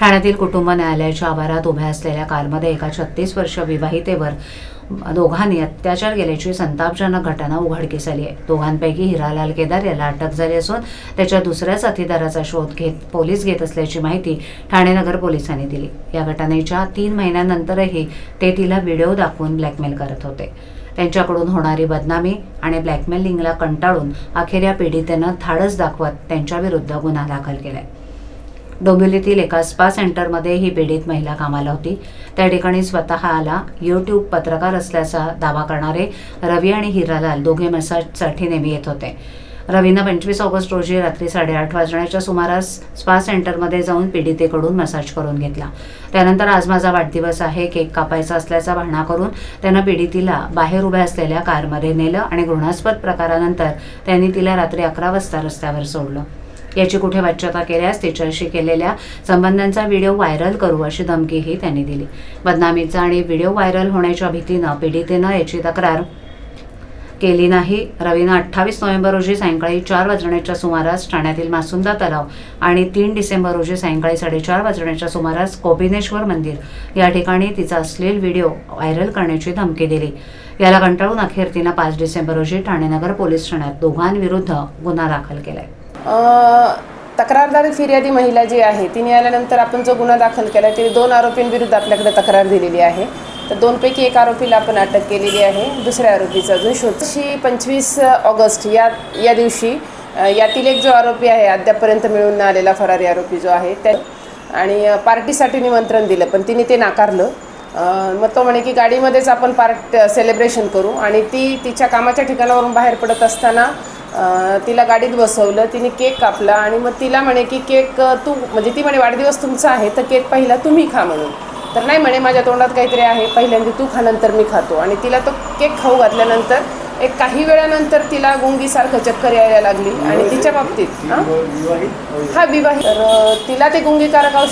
ठाण्यातील कुटुंब न्यायालयाच्या आवारात उभ्या असलेल्या कारमध्ये एका छत्तीस वर्ष विवाहितेवर दोघांनी अत्याचार केल्याची संतापजनक घटना उघडकीस आली आहे. दोघांपैकी हिरालाल केदार याला अटक झाली असून त्याच्या दुसऱ्या साथीदाराचा शोध घेत पोलीस घेत असल्याची माहिती ठाणे नगर पोलिसांनी दिली. या घटनेच्या तीन महिन्यानंतरही ते तिला व्हिडिओ दाखवून ब्लॅकमेल करत होते. त्यांच्याकडून होणारी बदनामी आणि ब्लॅकमेलिंगला कंटाळून अखेर या पीडितेनं धाडस दाखवत त्यांच्याविरुद्ध गुन्हा दाखल केलाय. डोंबिवलीतील एका स्पा सेंटरमध्ये ही पीडित महिला कामाला होती. त्या ठिकाणी स्वतःला यूट्यूब पत्रकार असल्याचा दावा करणारे रवी आणि हिरालाल दोघे मसाजसाठी नेहमी येत होते. रवीनं पंचवीस ऑगस्ट रोजी रात्री साडेआठ वाजण्याच्या सुमारास स्पा सेंटरमध्ये जाऊन पीडितेकडून मसाज करून घेतला. त्यानंतर आज माझा वाढदिवस आहे केक कापायचा असल्याचा भाणा करून त्यानं पीडितीला बाहेर उभ्या असलेल्या कारमध्ये नेलं आणि घृणास्पद प्रकारानंतर त्यांनी तिला रात्री अकरा वाजता रस्त्यावर सोडलं. याची कुठे वाच्यता केल्यास तिच्याशी केलेल्या संबंधांचा व्हिडिओ व्हायरल करू अशी धमकीही त्यांनी दिली. बदनामीचा आणि व्हिडिओ व्हायरल होण्याच्या भीतीनं पीडितेनं याची तक्रार केली नाही. रवीनं अठ्ठावीस नोव्हेंबर रोजी सायंकाळी चार वाजण्याच्या सुमारास ठाण्यातील मासुंदा तलाव आणि तीन डिसेंबर रोजी सायंकाळी साडेचार वाजण्याच्या सुमारास कोपिनेश्वर मंदिर या ठिकाणी तिचा अश्लील व्हिडिओ व्हायरल करण्याची धमकी दिली. याला कंटाळून अखेर तिनं पाच डिसेंबर रोजी ठाणे नगर पोलीस ठाण्यात दोघांविरुद्ध गुन्हा दाखल केलाय. आहे तक्रारदार फिर्यादी महिला जी आहे तिने आल्यानंतर आपण जो गुन्हा दाखल केला तिने दोन आरोपींविरुद्ध आपल्याकडे तक्रार दिलेली आहे. तर दोनपैकी एक आरोपीला आपण अटक केलेली आहे दुसऱ्या आरोपीचा अजून शोधशी पंचवीस ऑगस्ट या या दिवशी यातील एक जो आरोपी आहे अद्यापपर्यंत मिळून न आलेला फरारी आरोपी जो आहे त्या आणि पार्टीसाठी निमंत्रण दिलं पण तिने ते नाकारलं. मग तो म्हणे की गाडीमध्येच आपण पार्ट सेलिब्रेशन करू आणि ती तिच्या कामाच्या ठिकाणावरून बाहेर पडत असताना तिला गाडीत बसवलं तिने केक कापला आणि मग तिला म्हणे की केक तू म्हणजे ती म्हणे वाढदिवस तुमचा आहे तर केक पहिला तुम्ही खा म्हणून. तर नाही म्हणे माझ्या तोंडात काहीतरी आहे पहिल्यांदा तू खा नंतर मी खातो. आणि तिला तो केक खाऊ घातल्यानंतर एक काही वेळानंतर तिला गुंगीसारखं चक्कर यायला लागली आणि तिच्या बाबतीत हां? हा विवाहित. तर तिला ते गुंगीकारक औषध